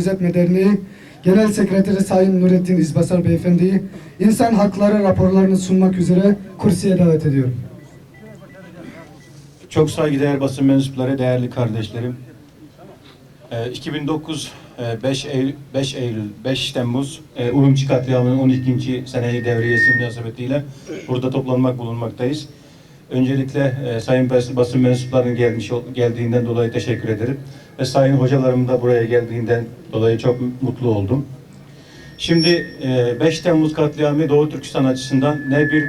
Gözetme Derneği Genel Sekreteri Sayın Nurettin İzbasar Beyefendi'yi insan hakları raporlarını sunmak üzere kürsüye davet ediyorum. Çok saygıdeğer basın mensupları, değerli kardeşlerim. Ee, 2009 e, 5 Eylül, 5 Eylül, 5 Temmuz e, Urumçi katliamının 12. seneyi devriyesi münasebetiyle burada toplanmak bulunmaktayız. Öncelikle e, sayın bas- basın mensuplarının gelmiş geldiğinden dolayı teşekkür ederim. Ve sayın hocalarım da buraya geldiğinden dolayı çok mutlu oldum. Şimdi e, 5 Temmuz katliamı Doğu Türkistan açısından ne bir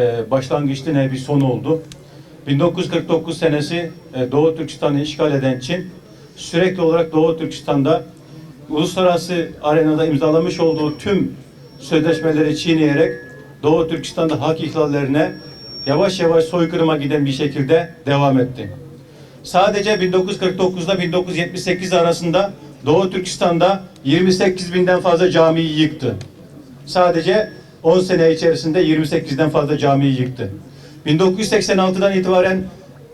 e, başlangıçtı ne bir son oldu. 1949 senesi e, Doğu Türkistan'ı işgal eden Çin sürekli olarak Doğu Türkistan'da uluslararası arenada imzalamış olduğu tüm sözleşmeleri çiğneyerek Doğu Türkistan'da hak ihlallerine yavaş yavaş soykırıma giden bir şekilde devam etti. Sadece 1949'da 1978 arasında Doğu Türkistan'da 28 binden fazla camiyi yıktı. Sadece 10 sene içerisinde 28'den fazla camiyi yıktı. 1986'dan itibaren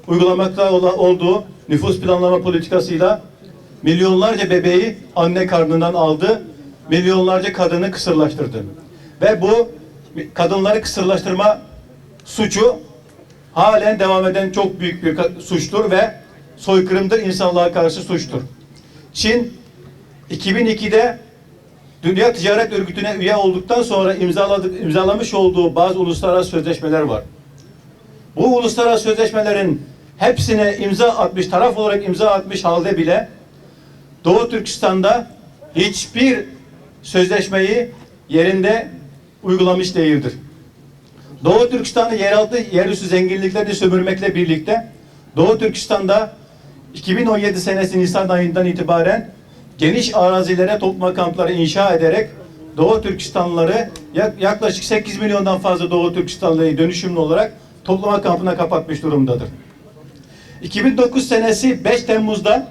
uygulamakta olduğu nüfus planlama politikasıyla milyonlarca bebeği anne karnından aldı, milyonlarca kadını kısırlaştırdı. Ve bu kadınları kısırlaştırma suçu halen devam eden çok büyük bir suçtur ve soykırımdır, insanlığa karşı suçtur. Çin 2002'de Dünya Ticaret Örgütü'ne üye olduktan sonra imzaladık, imzalamış olduğu bazı uluslararası sözleşmeler var. Bu uluslararası sözleşmelerin hepsine imza atmış, taraf olarak imza atmış halde bile Doğu Türkistan'da hiçbir sözleşmeyi yerinde uygulamış değildir. Doğu Türkistan'ı yeraltı, yerüstü zenginliklerini sömürmekle birlikte Doğu Türkistan'da 2017 senesi Nisan ayından itibaren geniş arazilere toplama kampları inşa ederek Doğu Türkistanlıları yak- yaklaşık 8 milyondan fazla Doğu Türkistanlıyı dönüşümlü olarak toplama kampına kapatmış durumdadır. 2009 senesi 5 Temmuz'da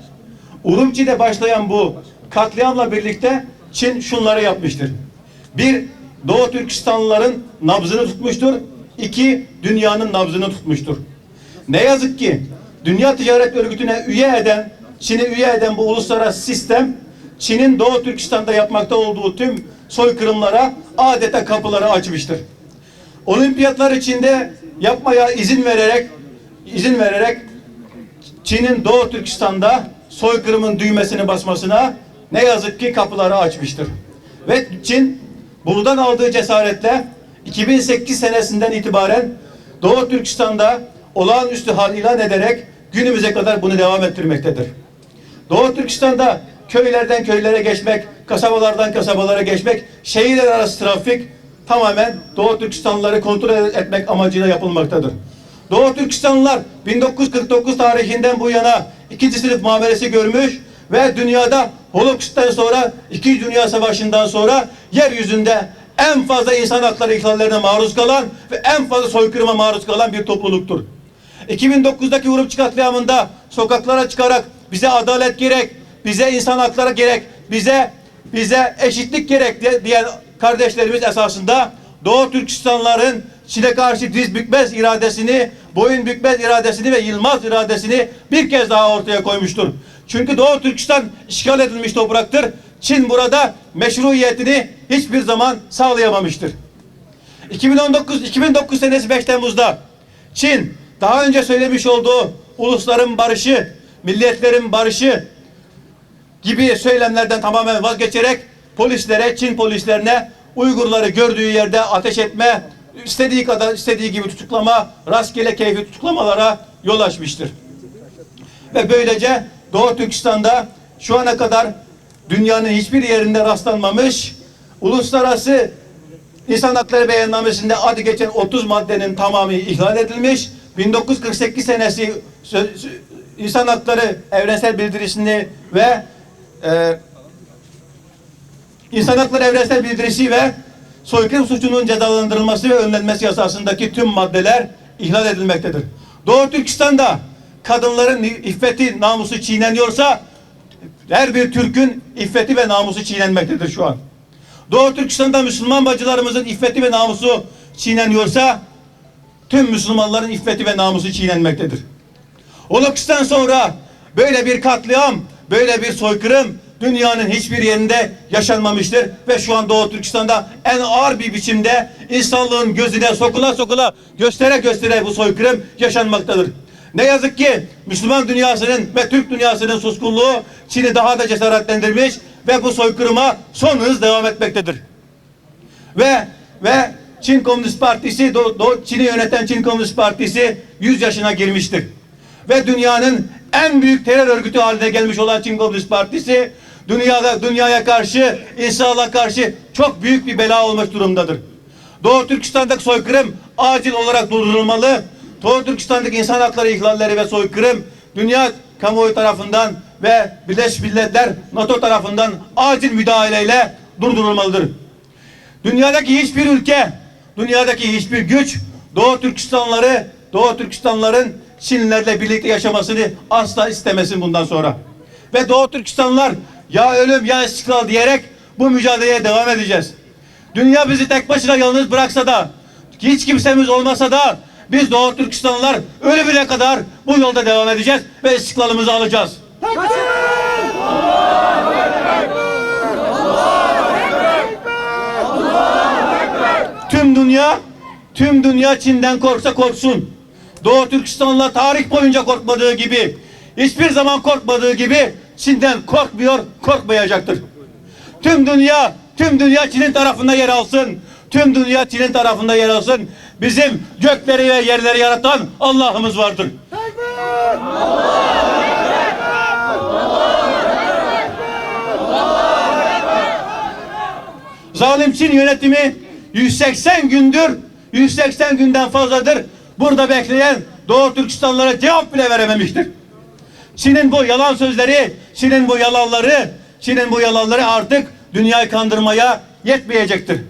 Urumçi'de başlayan bu katliamla birlikte Çin şunları yapmıştır. Bir, Doğu Türkistanlıların nabzını tutmuştur. İki, dünyanın nabzını tutmuştur. Ne yazık ki Dünya Ticaret Örgütü'ne üye eden, Çin'i üye eden bu uluslararası sistem, Çin'in Doğu Türkistan'da yapmakta olduğu tüm soykırımlara adeta kapıları açmıştır. Olimpiyatlar içinde yapmaya izin vererek izin vererek Çin'in Doğu Türkistan'da soykırımın düğmesini basmasına ne yazık ki kapıları açmıştır. Ve Çin buradan aldığı cesaretle 2008 senesinden itibaren Doğu Türkistan'da olağanüstü hal ilan ederek günümüze kadar bunu devam ettirmektedir. Doğu Türkistan'da köylerden köylere geçmek, kasabalardan kasabalara geçmek, şehirler arası trafik tamamen Doğu Türkistanlıları kontrol etmek amacıyla yapılmaktadır. Doğu Türkistanlılar 1949 tarihinden bu yana ikinci sınıf muamelesi görmüş ve dünyada Holocaust'tan sonra İkinci Dünya Savaşı'ndan sonra yeryüzünde en fazla insan hakları ihlallerine maruz kalan ve en fazla soykırıma maruz kalan bir topluluktur. 2009'daki Urumçi katliamında sokaklara çıkarak bize adalet gerek, bize insan hakları gerek, bize bize eşitlik gerek diye- diyen kardeşlerimiz esasında Doğu Türkistanların Çin'e karşı diz bükmez iradesini, boyun bükmez iradesini ve yılmaz iradesini bir kez daha ortaya koymuştur. Çünkü Doğu Türkistan işgal edilmiş topraktır. Çin burada meşruiyetini hiçbir zaman sağlayamamıştır. 2019 2009 senesi 5 Temmuz'da Çin daha önce söylemiş olduğu ulusların barışı, milletlerin barışı gibi söylemlerden tamamen vazgeçerek polislere, Çin polislerine Uygurları gördüğü yerde ateş etme, istediği kadar istediği gibi tutuklama, rastgele keyfi tutuklamalara yol açmıştır. Ve böylece Doğu Türkistan'da şu ana kadar dünyanın hiçbir yerinde rastlanmamış uluslararası İnsan Hakları Beyannamesi'nde adı geçen 30 maddenin tamamı ihlal edilmiş. 1948 senesi İnsan Hakları Evrensel Bildirisini ve e, İnsan Hakları Evrensel Bildirisi ve soykırım suçunun cezalandırılması ve önlenmesi yasasındaki tüm maddeler ihlal edilmektedir. Doğu Türkistan'da kadınların iffeti, namusu çiğneniyorsa her bir Türk'ün iffeti ve namusu çiğnenmektedir şu an. Doğu Türkistan'da Müslüman bacılarımızın iffeti ve namusu çiğneniyorsa tüm Müslümanların iffeti ve namusu çiğnenmektedir. Holocaust'tan sonra böyle bir katliam, böyle bir soykırım, dünyanın hiçbir yerinde yaşanmamıştır ve şu an Doğu Türkistan'da en ağır bir biçimde insanlığın gözüne sokula sokula göstere göstere bu soykırım yaşanmaktadır. Ne yazık ki Müslüman dünyasının ve Türk dünyasının suskunluğu Çin'i daha da cesaretlendirmiş ve bu soykırıma son hız devam etmektedir. Ve ve Çin Komünist Partisi, Do, Do, Çin'i yöneten Çin Komünist Partisi 100 yaşına girmiştir. Ve dünyanın en büyük terör örgütü haline gelmiş olan Çin Komünist Partisi dünyada dünyaya karşı, insanlığa karşı çok büyük bir bela olmuş durumdadır. Doğu Türkistan'daki soykırım acil olarak durdurulmalı. Doğu Türkistan'daki insan hakları ihlalleri ve soykırım dünya kamuoyu tarafından ve Birleşmiş Milletler NATO tarafından acil müdahaleyle durdurulmalıdır. Dünyadaki hiçbir ülke, dünyadaki hiçbir güç Doğu Türkistanları, Doğu Türkistanların Çinlilerle birlikte yaşamasını asla istemesin bundan sonra. Ve Doğu Türkistanlılar ya ölüm ya istiklal diyerek bu mücadeleye devam edeceğiz. Dünya bizi tek başına yalnız bıraksa da, hiç kimsemiz olmasa da biz Doğu Türkistanlılar ölümüne kadar bu yolda devam edeceğiz ve istiklalımızı alacağız. Tüm dünya, tüm dünya Çin'den korksa korksun. Doğu Türkistan'la tarih boyunca korkmadığı gibi, hiçbir zaman korkmadığı gibi Çin'den korkmuyor, korkmayacaktır. Tüm dünya, tüm dünya Çin'in tarafında yer alsın. Tüm dünya Çin'in tarafında yer alsın. Bizim gökleri ve yerleri yaratan Allah'ımız vardır. Zalim Çin yönetimi 180 gündür, 180 günden fazladır burada bekleyen Doğu Türkistanlara cevap bile verememiştir. Çin'in bu yalan sözleri, Çin'in bu yalanları, Çin'in bu yalanları artık dünyayı kandırmaya yetmeyecektir.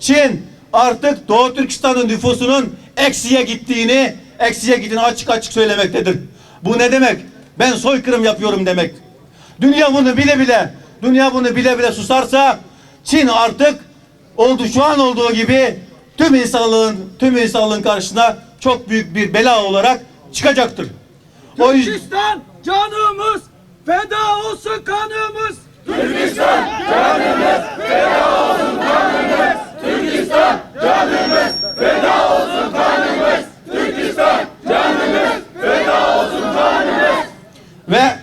Çin artık Doğu Türkistan'ın nüfusunun eksiye gittiğini, eksiye gittiğini açık açık söylemektedir. Bu ne demek? Ben soykırım yapıyorum demek. Dünya bunu bile bile, dünya bunu bile bile susarsa Çin artık oldu şu an olduğu gibi tüm insanlığın tüm insanlığın karşısına çok büyük bir bela olarak çıkacaktır. O yüzden Türkistan canımız feda olsun kanımız. ve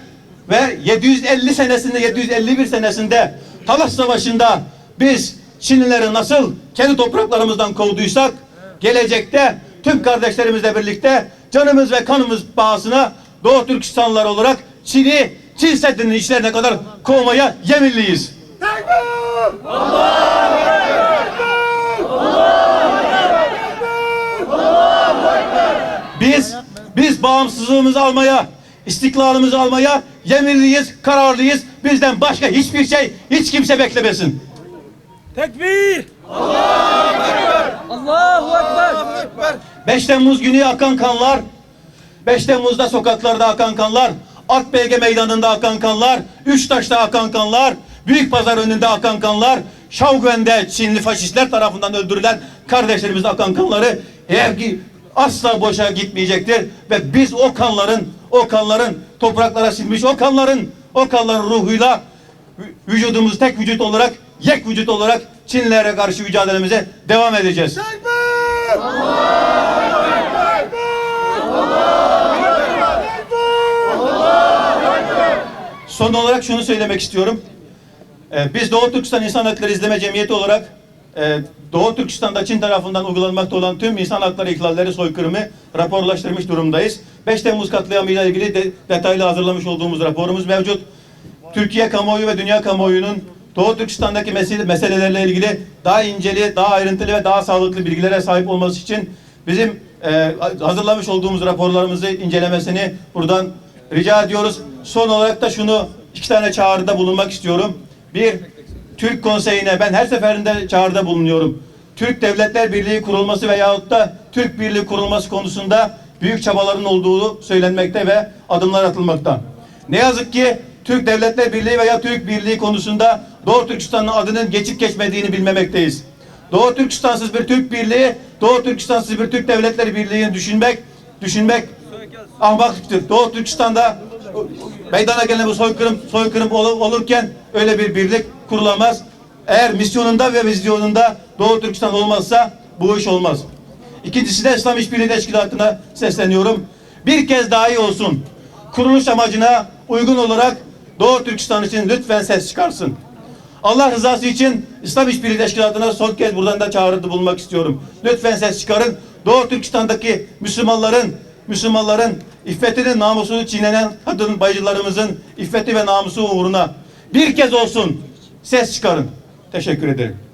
ve 750 senesinde 751 senesinde Talas Savaşı'nda biz Çinlileri nasıl kendi topraklarımızdan kovduysak gelecekte tüm kardeşlerimizle birlikte canımız ve kanımız pahasına Doğu Türkistanlılar olarak Çin'i Çin Seddi'nin içlerine kadar kovmaya yeminliyiz. Biz biz bağımsızlığımızı almaya, istiklalımızı almaya yeminliyiz, kararlıyız. Bizden başka hiçbir şey hiç kimse beklemesin. Tekbir. Allahu Ekber. 5 Temmuz günü akan kanlar, 5 Temmuz'da sokaklarda akan kanlar, Akbelge meydanında akan kanlar, Üçtaş'ta akan kanlar, Büyük Pazar önünde akan kanlar, Şaogwen'de Çinli faşistler tarafından öldürülen kardeşlerimiz akan kanları eğer ki asla boşa gitmeyecektir ve biz o kanların o kanların topraklara silmiş o kanların o kanların ruhuyla vü- vücudumuzu tek vücut olarak yek vücut olarak Çinlilere karşı mücadelemize devam edeceğiz. Son olarak şunu söylemek istiyorum. Ee, biz Doğu Türkistan İnsan Hakları İzleme Cemiyeti olarak e, Doğu Türkistan'da Çin tarafından uygulanmakta olan tüm insan hakları ihlalleri soykırımı raporlaştırmış durumdayız. 5 Temmuz katliamıyla ilgili de, detaylı hazırlamış olduğumuz raporumuz mevcut. Türkiye kamuoyu ve dünya kamuoyunun Doğu Türkistan'daki mesele, meselelerle ilgili daha inceli, daha ayrıntılı ve daha sağlıklı bilgilere sahip olması için bizim e, hazırlamış olduğumuz raporlarımızı incelemesini buradan rica ediyoruz. Son olarak da şunu iki tane çağrıda bulunmak istiyorum. Bir, Türk Konseyi'ne ben her seferinde çağrıda bulunuyorum. Türk Devletler Birliği kurulması veyahut da Türk Birliği kurulması konusunda büyük çabaların olduğu söylenmekte ve adımlar atılmakta. Ne yazık ki Türk Devletler Birliği veya Türk Birliği konusunda Doğu Türkistan'ın adının geçip geçmediğini bilmemekteyiz. Doğu Türkistan'sız bir Türk Birliği, Doğu Türkistan'sız bir Türk Devletleri Birliği'ni düşünmek, düşünmek ahmaklıktır. Doğu Türkistan'da meydana gelen bu soykırım soykırım ol- olurken öyle bir birlik kurulamaz. Eğer misyonunda ve vizyonunda Doğu Türkistan olmazsa bu iş olmaz. İkincisi de İslam İşbirliği Teşkilatı'na sesleniyorum. Bir kez daha iyi olsun. Kuruluş amacına uygun olarak Doğu Türkistan için lütfen ses çıkarsın. Allah rızası için İslam İşbirliği Teşkilatı'na son kez buradan da çağrıda bulunmak istiyorum. Lütfen ses çıkarın. Doğu Türkistan'daki Müslümanların Müslümanların iffetinin namusunu çiğnenen kadın bacılarımızın iffeti ve namusu uğruna bir kez olsun ses çıkarın. Teşekkür ederim.